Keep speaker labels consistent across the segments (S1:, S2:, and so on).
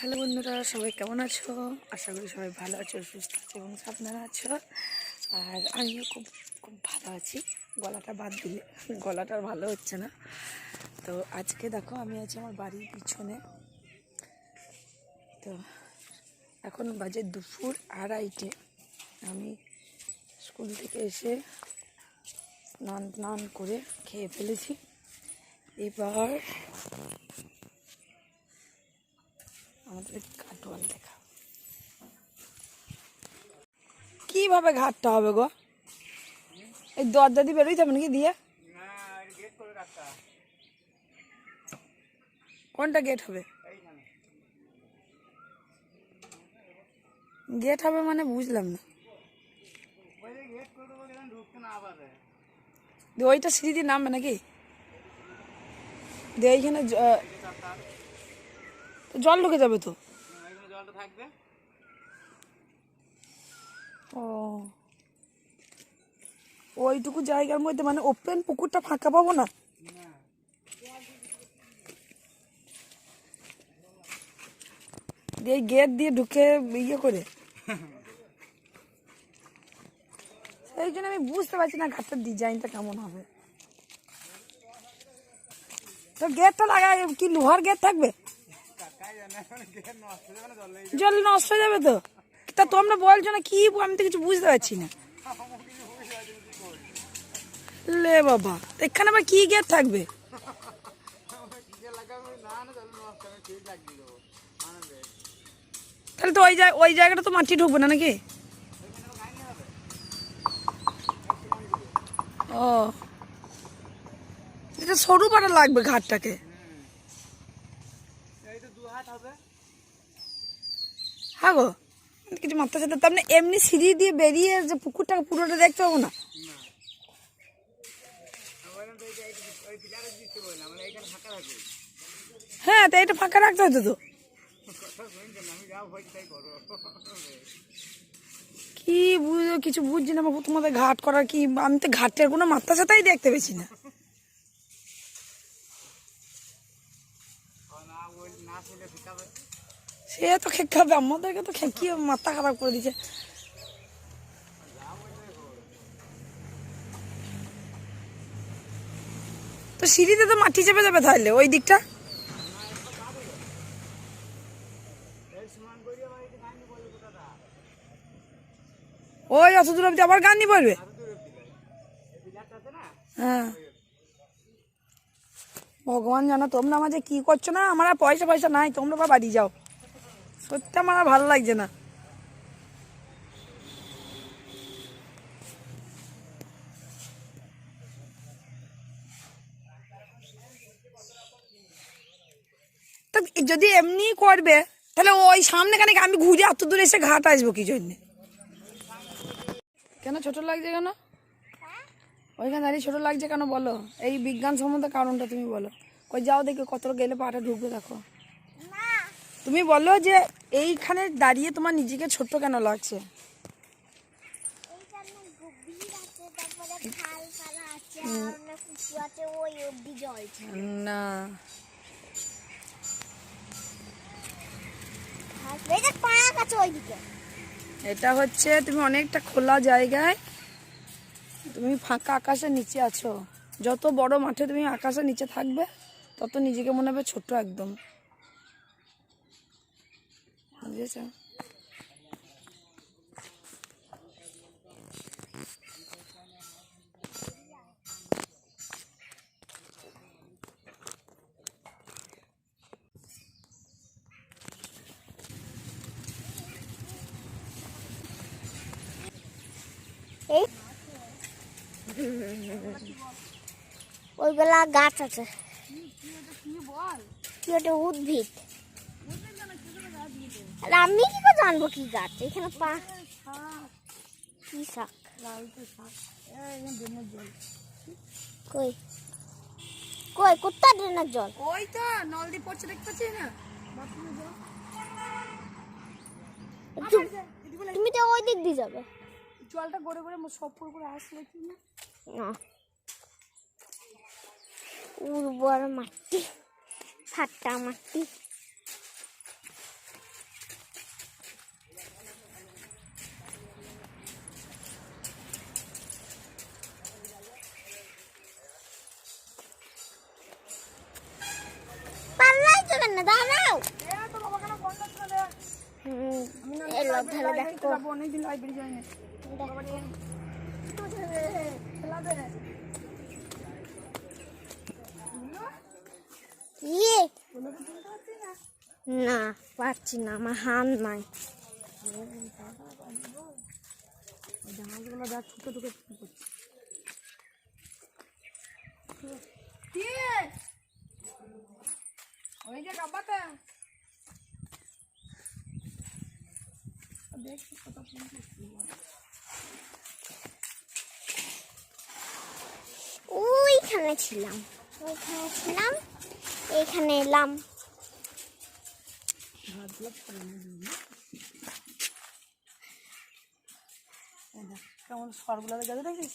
S1: Hello বন্ধুরা, সবাই কেমন আছো? আশা করি সবাই ভালো আছো, সুস্থ আছো এবং সাবধানে আছো। আর আমিও খুব খুব ভালো আছি। গলাটা বাদ দিলে গলাটা ভালো হচ্ছে না। তো আজকে দেখো, আমি আছি আমার বাড়ির পিছনে। তো এখন বাজে দুপুর আড়াইটে। আমি স্কুল থেকে এসে স্নান টান করে খেয়ে ফেলেছি। এবার আমাদের দেখা কীভাবে ঘাটটা হবে গো? এই দরজা দিয়ে বেরোইতে হবে নাকি দিয়ে? কোনটা গেট হবে? গেট হবে মানে বুঝলাম না। ওইটা সিঁড়ি দিয়ে নামবে নাকি? দিয়ে এইখানে জল ঢুকে যাবে তো।
S2: থাকবে?
S1: ও। ওইটুকু জায়গার মধ্যে মানে ওপেন পুকুরটা ফাঁকা পাবো না? গেট দিয়ে ঢুকে ইয়ে করে। সেই জন্য আমি বুঝতে পারছি না ঘাটটার ডিজাইনটা কেমন হবে। তো গেটটা লাগাই, কি লোহার গেট থাকবে?
S2: জল
S1: নষ্ট হয়ে যাবে তো? তা তোমরা বলছো না কি, আমি তো কিছু বুঝতে পারছি না। লে বাবা, এখানে আবার কি গেট থাকবে? তাহলে তো ওই ওই জায়গাটা তো মাটি ঢুকবে না নাকি? ও। এটা সরু পাটা লাগবে ঘাটটাকে
S2: এই তো দু হাত হবে
S1: হ্যাঁ গো, কিছু মাথা সাথে মানে এমনি সিঁড়ি দিয়ে বেরিয়ে যে পুকুরটাকে পুরোটা দেখতে পাবো না? হ্যাঁ তো এটা ফাঁকা রাখতে হতো তো।
S2: তাই
S1: কি বুঝো, কিছু বুঝছি না বাবু তোমাদের ঘাট করার কি, আমি তো ঘাটের কোনো মাত্রা সাথাই দেখতে পেয়েছি না
S2: ওই না শুনে শিখাবে
S1: সে তো খেতে হবে আমাদেরকে তো খেকিয়ে মাথা খারাপ করে দিচ্ছে তো সিঁড়িতে তো মাটি চেপে যাবে তাহলে ওই দিকটা?
S2: আমার
S1: ওই অত দূর অব্দি আবার গান নিয়ে পড়বে হ্যাঁ। ভগবান জানো তোমরা আমাকে কি করছ না, আমার আর পয়সা পয়সা নাই, তোমরা বা বাড়ি যাও। সত্যি আমার ভালো লাগছে না। যদি এমনি করবে, তাহলে ওই সামনে খানে আমি ঘুরে এত দূরে এসে ঘাট আসব কি জন্যে? কেন ছোট লাগছে কেন? ওইখানে দাঁড়িয়ে ছোট লাগছে কেন বলো? এই বিজ্ঞান সম্বন্ধে কারণটা তুমি বলো। ওই যাও দেখো কত গেলে পাটা ঢুকবে দেখো। তুমি বলো যে এইখানে দাঁড়িয়ে তোমার নিজেকে ছোট্ট কেন লাগছে? না। এটা হচ্ছে তুমি অনেকটা খোলা জায়গায় তুমি ফাঁকা আকাশের নিচে আছো। যত বড় মাঠে তুমি আকাশের নিচে থাকবে তত নিজেকে মনে হবে ছোট একদম।
S3: এই ওইগুলা গাছ আছে। কি ওটা উদ্ভিদ? আর আমি কি করে জানব কি গাছ? এখানে পা কি শাক? কই? কই কোথা ড্রেনের জল?
S1: ওই তো নল দিয়ে পড়ছে দেখতে পাচ্ছি না।
S3: তু- তুমি তো ওই দিক দিয়ে যাবে।
S1: জলটা গড়ে গড়ে সব করে করে আসলে কি না?
S3: না। উর্বর মাটি ফাটা মাটি। ধরে দেখো ইয়ে। না পারছি না আমার হাত নাই।
S1: জামাগুলো দেখ যে কাবাতে দেখছি কত
S3: ওইখানে ছিলাম। ওইখানে ছিলাম এখানে এলাম।
S1: কেমন সরগুলো গেছে দেখছিস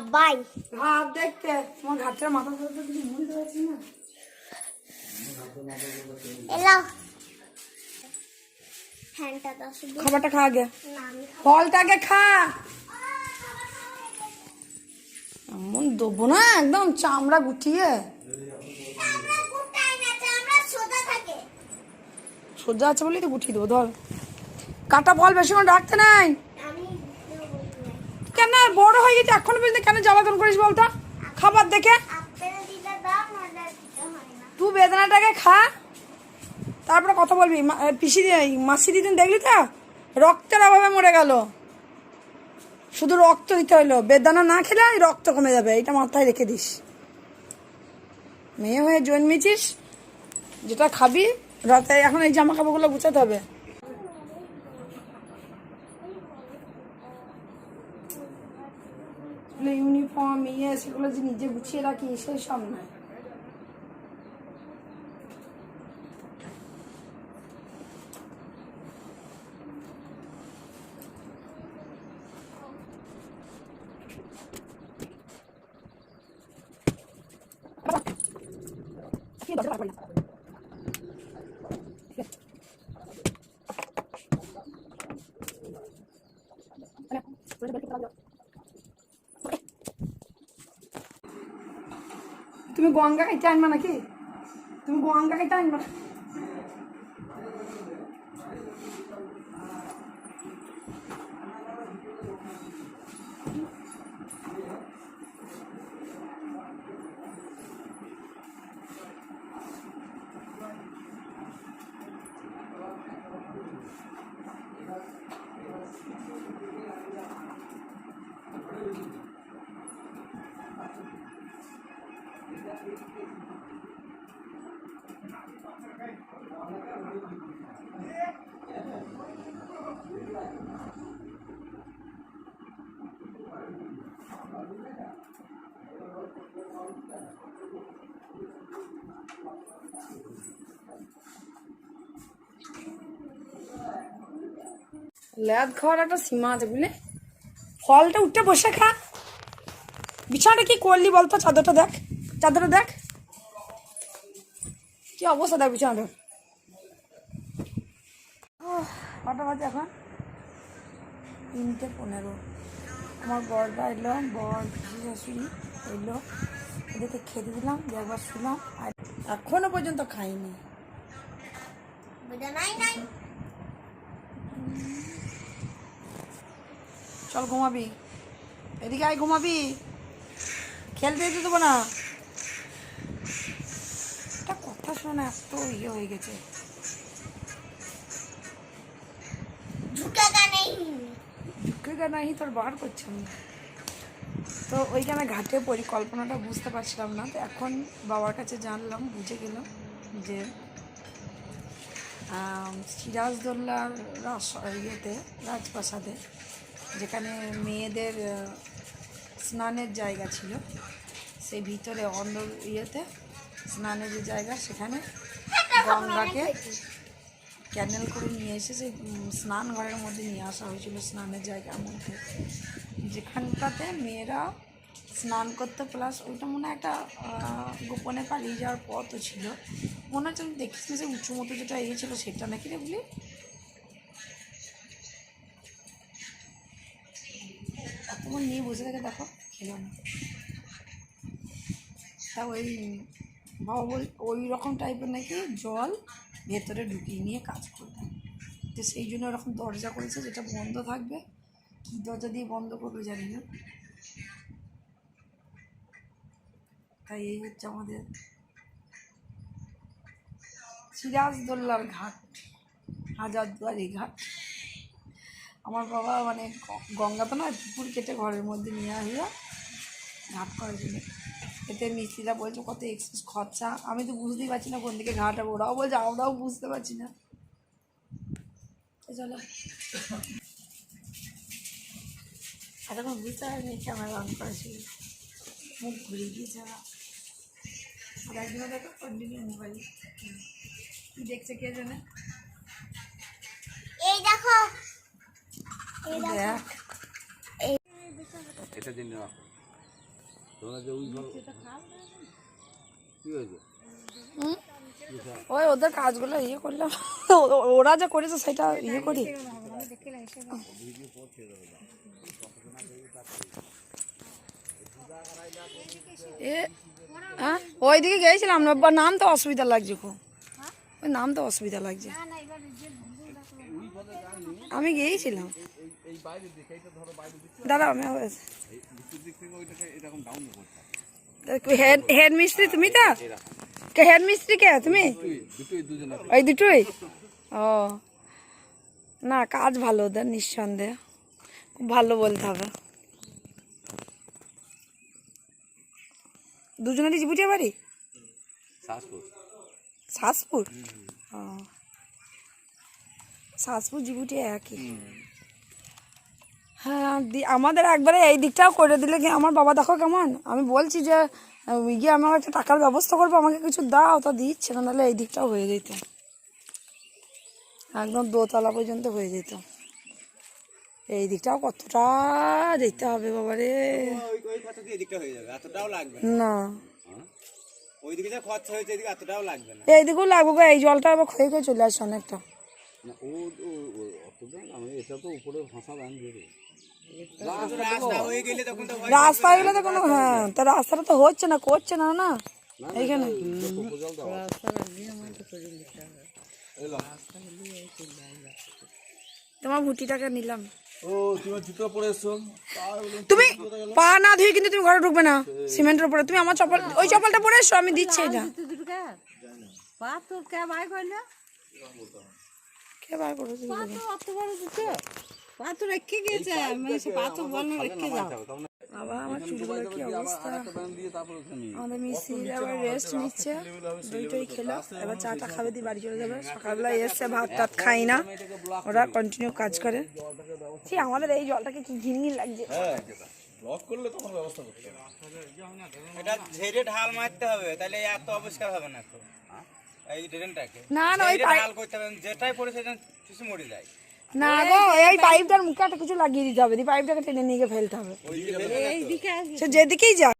S3: গাব্বাই
S1: ঘাট দেখতে তোমার ঘাটের মাথা ধরে কিছু বুঝতে পারছি না?
S3: এলো। দাও শুধু।
S1: খাবারটা খা আগে। ফলটা আগে খা। এমন দেবো না একদম চামড়া গুটিয়ে।
S3: সোজা
S1: আছে বলেই তো গুটিয়ে দেবো ধর। কাটা ফল বেশিক্ষণ রাখতে নাই। কেন বড় হয়ে গেছে? এখন পর্যন্ত কেন জ্বালাতন করিস বলতো? খাবার দেখে। তুই বেদনাটাকে খা। তারপরে কথা বলবি। পিসি মাসি দিদিন দেখলি তো? রক্তের অভাবে মরে গেল। শুধু রক্ত দিতে হইল। বেদানা না খেলে রক্ত কমে যাবে। এটা মাথায় রেখে দিস। মেয়ে হয়ে জন্মেছিস, যেটা খাবি, রাতে এখন এই জামা কাপড়গুলো গুছাতে হবে। ইউনিফর্ম ইয়ে সেগুলো যে নিজে গুছিয়ে রাখি সেই সব নয়। তুমি গঙ্গা খাইতে আনবা নাকি? তুমি গঙ্গা খাইতে আনবা না ল্যাদ খাওয়ার একটা সীমা আছে বুঝলি? ফলটা উঠে বসে খা। বিছানাটা কি করলি বলতো? চাদরটা দেখ। চাদরটা দেখ। কি অবস্থা দেখ বিছানাটা ওহ, কটা বাজে এখন। তিনটে পনেরো। আমার বরটা এলো বর শাশুড়ি এলো। এদেরকে খেতে দিলাম একবার শুলাম। আর এখনও পর্যন্ত খাইনি। চল ঘুমাবি। এদিকে আয় ঘুমাবি। খেলতে যেতে দেবো না একটা শোনা এত ইয়ে হয়ে গেছে।
S3: ঝুঁকেগা নাই।
S1: তোর বার করছে আমি তো ওইখানে ঘাটে পরিকল্পনাটা বুঝতে পারছিলাম না তো এখন বাবার কাছে জানলাম বুঝে গেলাম যে আম, সিরাজদৌল্লার রাস ইয়েতে রাজপ্রাসাদে যেখানে মেয়েদের স্নানের জায়গা ছিল সেই ভিতরে অন্য ইয়েতে স্নানের যে জায়গা সেখানে গঙ্গাকে ক্যানেল করে নিয়ে এসে সেই স্নান ঘরের মধ্যে নিয়ে আসা হয়েছিল স্নানের জায়গার মধ্যে। যেখানটাতে মেয়েরা স্নান করতে প্লাস ওইটা মনে হয় একটা গোপনে পালিয়ে যাওয়ার পথও ছিল। মনে হচ্ছে আমি দেখেছি যে উঁচু মতো যেটা ইয়ে ছিল সেটা নাকি রে বলি? প্যারাসিটামল নিয়ে বসে থাকে দেখো খেলো না তা ওই বল ওই রকম টাইপের নাকি জল ভেতরে ঢুকিয়ে নিয়ে কাজ করবে তো সেই জন্য ওরকম দরজা করেছে যেটা বন্ধ থাকবে। কী দরজা দিয়ে বন্ধ করবে জানি না। তাই এই হচ্ছে আমাদের সিরাজদোল্লার ঘাট, হাজারদুয়ারি ঘাট। আমার বাবা মানে গ- গঙ্গাতে না পুকুর কেটে ঘরের মধ্যে নিয়ে আসবে ঘাট করার জন্য এতে মিস্ত্রিরা বলছে কত এক্সপ্রেস খরচা? আমি তো বুঝতেই পারছি না কোন দিকে ঘাট হবে ওরাও বলছে আমরাও বুঝতে পারছি না। চলো। এতক্ষণ বুঝতে পারিনি ক্যামেরা অন করেছিল মুখ ঘুরিয়ে দিয়েছে ওরা। আর একদিনও দেখো কন্টিনিউ মোবাইল কি দেখছে কে জানে?
S3: এই দেখো।
S2: এটা ওই
S1: ওদের কাজগুলো ইয়ে করলাম। ওরা যা করেছে সেটা ইয়ে করি। এ হ্যাঁ? ওইদিকে গিয়েছিলাম না নাম তো অসুবিধা লাগছে খুব। ওই নাম তো অসুবিধা লাগছে। আমি গিয়েছিলাম।
S2: এই বাইরে দিকে এইটা ধরো বাইরে দিকে
S1: দাঁড়া আমি হেড মিস্ত্রি তুমি তো? কে হেড মিস্ত্রি কে তুমি? ওই দুটোই? ও। না কাজ ভালো ওদের নিঃসন্দেহে। খুব ভালো বলতে হবে। দুজনেরই জিবুটিয়া বাড়ি?
S2: শ্বাসপুর
S1: সাজপুর? সাজপুর জিবুটি একই। হ্যাঁ আমাদের একবারে এই দিকটাও করে দিলে কি আমার বাবা দেখো কেমন? আমি বলছি যে গিয়ে আমার একটা টাকার ব্যবস্থা করব আমাকে কিছু দাও তা দিচ্ছে না নাহলে এই দিকটাও হয়ে যেত। একদম দোতলা পর্যন্ত হয়ে যেত। এই দিকটাও কতটা যেতে হবে বাবারে
S4: না।
S1: না।
S4: ওইদিকে যা খরচা হয়েছে এদিকে এতটাও লাগবে না।
S1: এই দিকেও লাগবে গো, এই জলটা আবার ক্ষয়ে ক্ষয়ে চলে আসছে অনেকটা।
S2: না ও ও ও- অতটা না মানে এটা তো উপরে ভাষা গান দিয়ে
S4: রাস্তা হয়ে তো
S1: তো কোনো হ্যাঁ তা রাস্তাটা তো হচ্ছে না করছে না না। এইখানে। তোমার ভুটিটাকে নিলাম।
S2: ও তুমি
S1: পা না ধুয়ে কিন্তু তুমি ঘরে ঢুকবে না সিমেন্টের উপরে। তুমি আমার চপ্পল ওই চপ্পলটা পরে এসো আমি দিচ্ছি এটা।
S5: পাথর কে? ভাই কইলে
S1: কে? বার করে দিবে?
S5: পাথর অত বড় দিতে পাথর রেখে গেছে আমি সে পাথর বল রেখে যাও
S1: বাবা আমার চুলগুলোর কি অবস্থা
S2: দিয়ে তারপর ওখানে
S1: আমাদের মিস্ত্রি আবার রেস্ট নিচ্ছে দুইটাই খেলো এবার চাটা খাবে দিয়ে বাড়ি চলে যাবে সকালবেলা এসছে ভাত টাত খাই না ওরা কন্টিনিউ কাজ করে ঠিক আমাদের এই জলটাকে কি ঘিনঘিন লাগছে
S4: এটা ঝেড়ে ঢাল মারতে হবে তাহলে এত অপরিষ্কার হবে না তো এই ড্রেনটাকে
S1: না না ওই পাইপ
S4: করতে হবে যেটাই পড়ে সেটা কিছু মরে যায়।
S1: না গো এই পাইপটার মুখে একটা কিছু লাগিয়ে দিতে হবে দিয়ে পাইপটাকে টেনে নিয়ে গিয়ে ফেলতে হবে। যেদিকেই যা